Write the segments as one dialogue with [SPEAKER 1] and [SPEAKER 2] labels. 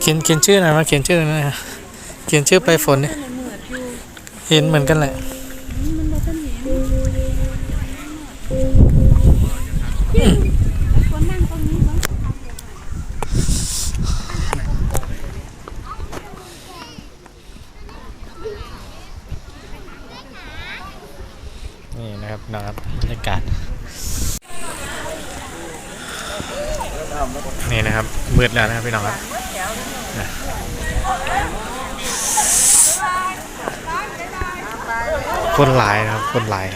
[SPEAKER 1] เขียนเขียนชื่อหน่อยมาเขียนชื่อหน่อยนะเขียนชื่อไปฝนเนี่ยเห็นเหมือนกันแหละ บบรรยากาศ นี่นะครับ มืดแล้วนะครับพี่น้องครับคนหลายนะครับ คนหลาย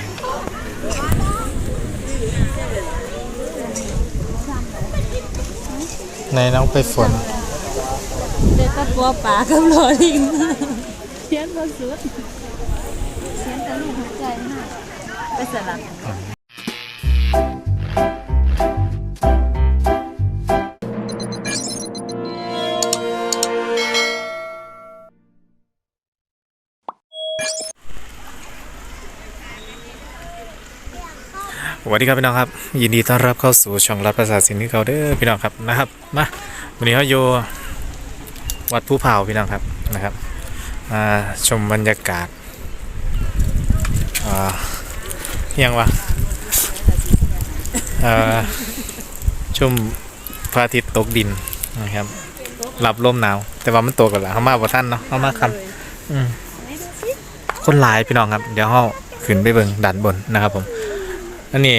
[SPEAKER 1] ในน้องไปฝน
[SPEAKER 2] เด็กก็ตัวปลากับลอลิงเสียงก็สุดเสียงแต่ลูกหัวใจมาก ไปสลับ
[SPEAKER 1] สวัสดีครับพี่น้องครับ ยินดีต้อนรับเข้าสู่ช่องรับภาษาสินที่เขาเด้อพี่น้องครับนะครับมาวันนี้เขาอยู่วัดผู้เผาพี่น้องครับนะครับมาชมบรรยากาศอ่า ยังวะเอ่อชมพระอาทิตย์ตกดินนะครับรับลมหนาว แต่ว่ามันตกกันแล้วเขามาบ่ท่านเนาะเขามาคันอืมคนหลายพี่น้องครับ เดี๋ยวเขาขึ้นไปเบิ่งด้านบนนะครับผมอันนี้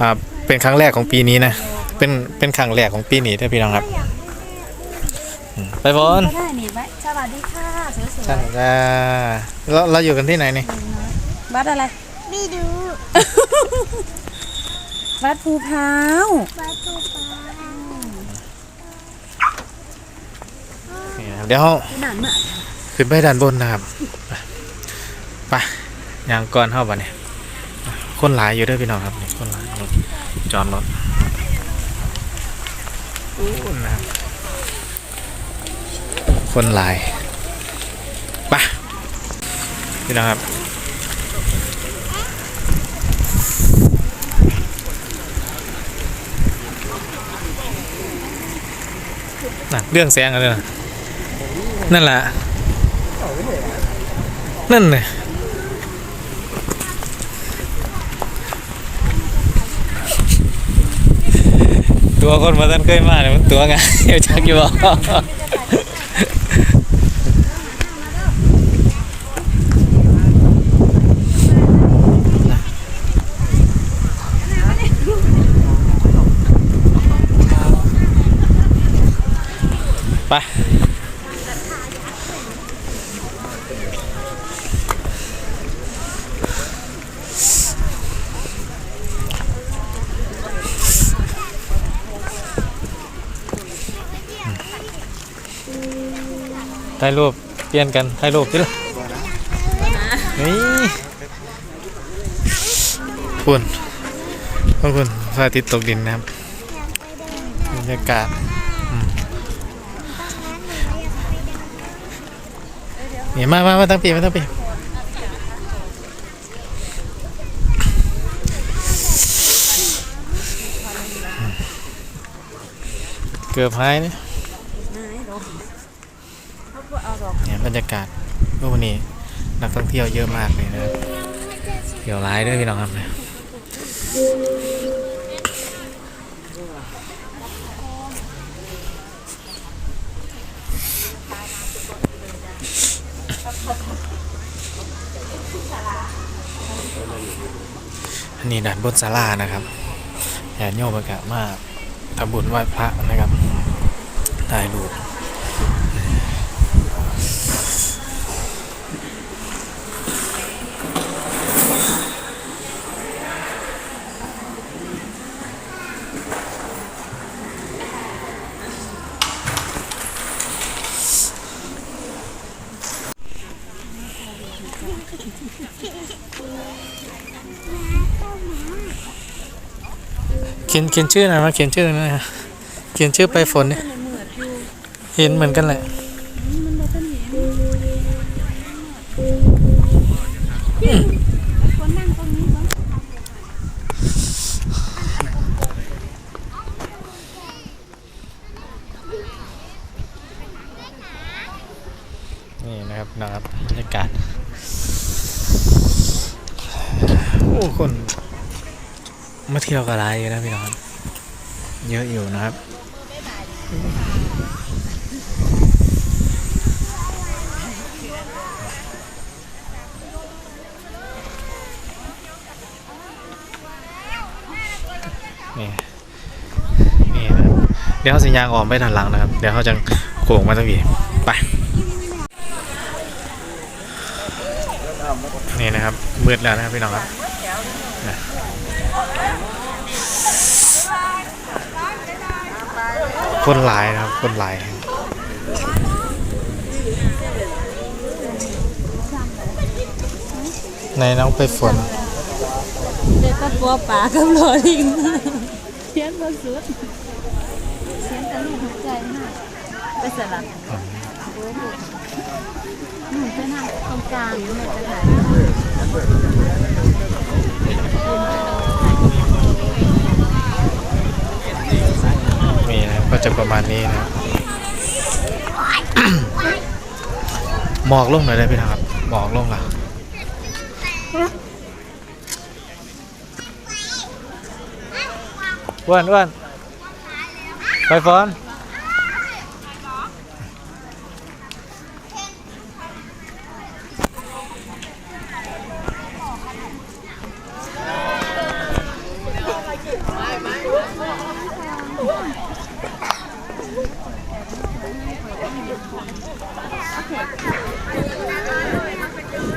[SPEAKER 1] อ่าเป็นครั้งแรกของปีนี้นะเป็นเป็นครั้งแรกของปีนี้เด้อพี่น้องครับอืมไปบอล
[SPEAKER 2] ก็ได้นี่ไว้สวัสดีค่ะสวย
[SPEAKER 1] ช่างจ้าเราเราอยู่กันที่ไหนนี่
[SPEAKER 2] ๆบัดอะไร
[SPEAKER 3] ไม่ดู
[SPEAKER 2] บัดภูพร้าว
[SPEAKER 3] ปลาตูปลา
[SPEAKER 1] นี่นะครับเดี๋ยวเรา
[SPEAKER 2] หนานมาก
[SPEAKER 1] ขึ้นไปด้านบนนะครับไปยางก่อนเข้าไปเนี่ยคนหลายอยู่ด้วยพี่น้องครับนี่คนหลายจอดรถอู้นะครับคนหลายไปพี่น้องครับ น่ะเรื่องแสงอะไรนะนั่นแหละนั่นเลยตัวคนมาท่านเคยมาเนี่ยมันตัวไงเดี๋ยวชักอยู่บ่ ไปถ่ายรูปเปลี่ยนกันถ่ายรูปดิล่ะนี่คุณขอบคุณพระอาทิตย์ตกดินนะครับบรรยากาศ นี่มามามาตั้งปีมาตั้งปีเกือบหายเนี่ยเนี่ยบรรยากาศเมื่อวันนี้นักท่องเที่ยวเยอะมากเลยนะเที่ยวร้ายด้วยพี่น้องครับเนี่ย อันนี้ด่านบนศาลานะครับแอนโยมประกาศมาทำบุญไหว้พระนะครับถ่ายรูป ขียนเขียนชื่อหน่อยมาเขียนชื่อหน่ยนะเขียนชื่อไปฝนเนี่ยเห็นเหมือนกันแหละนี่นะครับนะครับบรรยากาศ โอ้ คน มาเที่ยวกับไรอยู่นะพี่น้องเยอะอยู่นะครับนี่นี่นะเดี๋ยวเขาสัญญาณออมไปด้านหลังนะครับ เดี๋ยวเขาจะโค้งมาตรงนี้ไป นี่นะครับมืดแล้วนะครับพี่น้องครับ คนหลายนะครับ คนหลายในน้องไปฝน
[SPEAKER 2] เด็กก็ตัวป่ากับรอลิงเสียงบ่สุดเสียงแต่ลูกหัวใจมากไปสลับหนูจะนั่งตรงกลางหนูจะถ่าย
[SPEAKER 1] มีนะครับก็ จะประมาณนี้นะครับหมอกลงหน่อยได้พี่ครับหมอกลงอะอ้วนอ้วนไปฟอน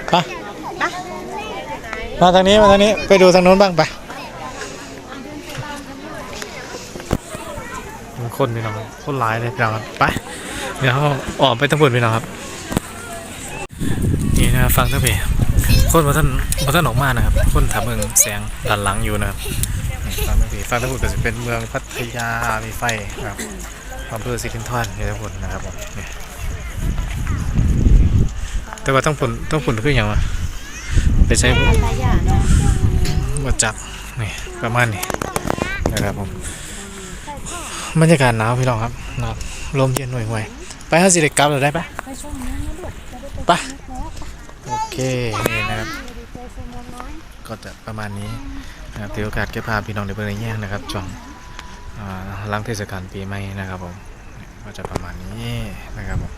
[SPEAKER 1] ไปมาทางนี้มาทางนี้ไปดูทางโน้นบ้างไปคนพี่น้องคนหลายเลยพี่น้องครับไปเดี๋ยวออกไปทั้งหมดพี่น้องครับนี่นะฟังทั้งเพคนมาท่านมาท่านออกมานะครับ คนถามเมืองแสงด้านหลังอยู่นะครับฟังทั้งเพฟังทั้งหมดก็จะเป็นเมืองพัทยามีไฟครับ อำเภอสิรินธรนี่ทั้งหมดนะครับผมนี่แต่ว่าต้องผลต้องผลคืออย่างวะไปใช้
[SPEAKER 2] หลายอย่างเนาะ
[SPEAKER 1] มาจับนี่ประมาณนี้นะครับผมบรรยากาศหนาวพี่น้องครับหนาวลมเย็นหน่วยหวยไปห้าสิเด็กกลับเลยได้ปะ
[SPEAKER 2] ไปช่วงนี้นะลูกไป
[SPEAKER 1] โอเคนี่นะครับ ก็จะประมาณนี้นะครับถือโอกาสเก็บภาพพี่น้องในเบอร์ในแย่งนะครับช่วง หลังเทศกาลปีใหม่นะครับผมก็จะประมาณนี้นะครับผม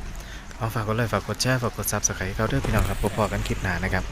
[SPEAKER 1] เอาฝากกดไลค์ฝากกดแชร์ฝากกดซับสไครต์เขาด้วยพี่น้องครับพบกันคลิปหน้านะครับ